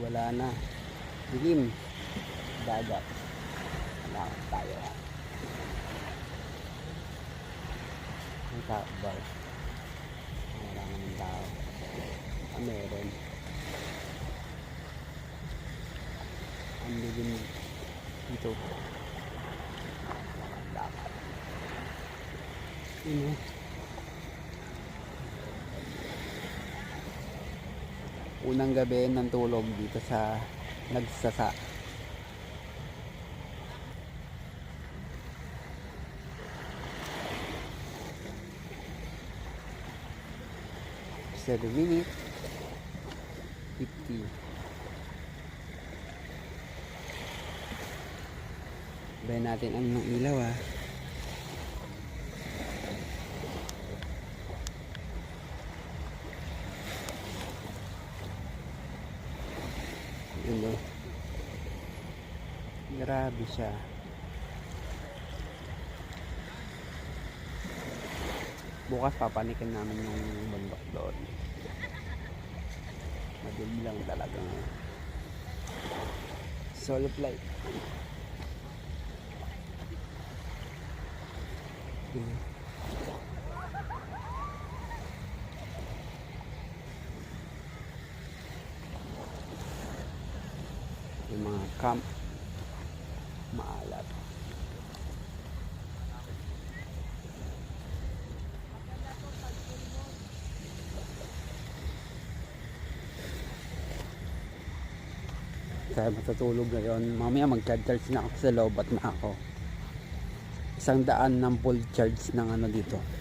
wala na. Dilim. Dagat. Lakad tayo. Ang ba wala naman tao. Ah meron. Ang dilim. Dito lakad yun oh. Unang gabi ng tulog dito sa nagsasa. Seven minute fifty. Bayan natin ang ng ilaw ah Yun oh. Grabe siya. Bukas papanikin namin yung bundok doon. Madilim lang talaga ngayon. Solo flight. Yun. Mga camp. Maalat. Kaya matutulog ngayon mamaya mag charge na ako sa loob at na ako. Isang daan ng full charge ng ano dito